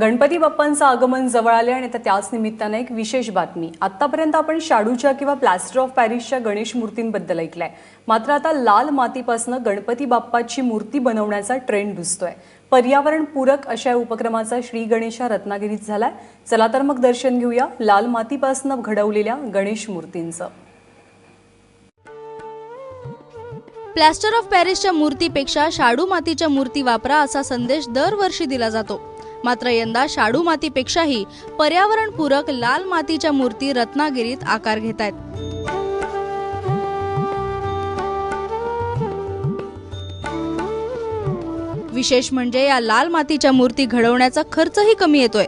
गणपती बाप्पांचं आगमन जवळ आले आणि आता त्याच निमित्तानं एक विशेष बातमी. आतापर्यंत आपण शाडूच्या किंवा प्लॅस्टर ऑफ पॅरिसच्या गणेश मूर्तींबद्दल ऐकलंय. मात्र आता लाल मातीपासून गणपती बाप्पाची मूर्ती बनवण्याचा ट्रेंड दिसतोय. पर्यावरण पूरक अशा या उपक्रमाचा श्री गणेशा रत्नागिरीत झालाय. चला तर मग दर्शन घेऊया लाल मातीपासून घडवलेल्या गणेश मूर्तींचं. प्लॅस्टर ऑफ पॅरिसच्या मूर्तीपेक्षा शाडू मातीच्या मूर्ती वापरा असा संदेश दरवर्षी दिला जातो. मात्र यंदा शाडू मातीपेक्षाही पर्यावरणपूरक लाल मातीच्या मूर्ती रत्नागिरीत आकार घेत आहेत. विशेष म्हणजे या लाल मातीच्या मूर्ती घडवण्याचा खर्चही कमी येतोय.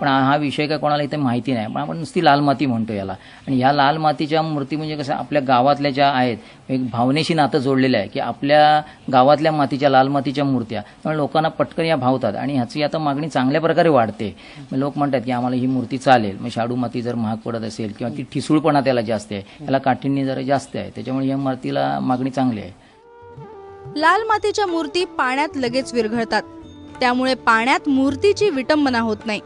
पण हा विषय काय कोणाला इथे माहिती नाही. पण आपण नुसती लाल माती म्हणतो याला. आणि ह्या लाल मातीच्या मूर्ती म्हणजे कसं आपल्या गावातल्या ज्या आहेत एक भावनेशी नातं जोडलेलं आहे की आपल्या गावातल्या मातीच्या लाल मातीच्या मूर्त्या. त्यामुळे लोकांना पटकन या भावतात. आणि ह्याची आता मागणी चांगल्या प्रकारे वाढते. लोक म्हणतात की आम्हाला ही मूर्ती चालेल. मग शाडू माती जर महाग पडत असेल किंवा ती ठिसूळपणा त्याला जास्त आहे त्याला काठीण्य जरा जास्त आहे त्याच्यामुळे या मातीला मागणी चांगली आहे. लाल मातीच्या मूर्ती पाण्यात लगेच विरघळतात. त्यामुळे पाण्यात मूर्तीची विटंबना होत नाही.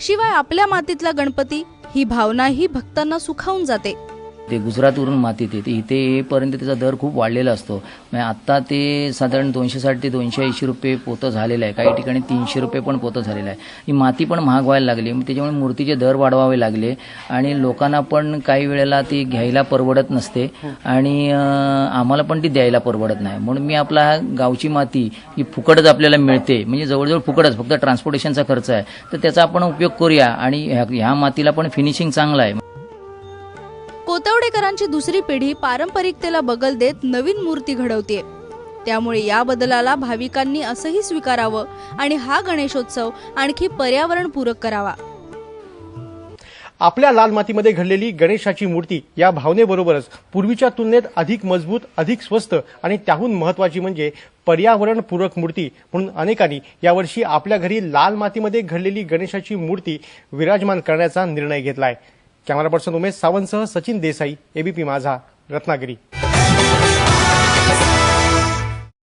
शिवाय आपल्या मातीतला गणपती ही भावनाही भक्तांना सुखावून जाते. ते गुजरातवरून मातीत येते. ते इथे येईपर्यंत त्याचा दर खूप वाढलेला असतो. म्हणजे आत्ता ते साधारण दोनशे साठ ते दोनशे ऐंशी रुपये पोतं झालेलं आहे. काही ठिकाणी तीनशे रुपये पण पोतं झालेलं आहे. ही माती पण महाग व्हायला लागली. त्याच्यामुळे मूर्तीचे दर वाढवावे लागले आणि लोकांना पण काही वेळेला ती घ्यायला परवडत नसते आणि आम्हाला पण ती द्यायला परवडत नाही. म्हणून मी आपला गावची माती ही फुकटच आपल्याला मिळते. म्हणजे जवळजवळ फुकटच. फक्त ट्रान्सपोर्टेशनचा खर्च आहे. तर त्याचा आपण उपयोग करूया आणि ह्या ह्या मातीला पण फिनिशिंग चांगलं आहे. कोतवडेकरांची दुसरी पिढी पारंपरिकतेला बगल देत नवीन मूर्ती घडवते त्यामुळे या बदलाला भाविकांनी असंही स्वीकारावं आणि हा गणेशोत्सव आणखी पर्यावरणपूरक करावा. आपल्या लाल मातीमध्ये घडलेली गणेशाची मूर्ती या भावनेबरोबरच पूर्वीच्या तुलनेत अधिक मजबूत अधिक स्वस्त आणि त्याहून महत्वाची म्हणजे पर्यावरणपूरक मूर्ती म्हणून अनेकांनी यावर्षी आपल्या घरी लाल मातीमध्ये घडलेली गणेशाची मूर्ती विराजमान करण्याचा निर्णय घेतला आहे कॅमेरा पर्सन उमेश सावंतसह सचिन देसाई एबीपी माझा रत्नागिरी.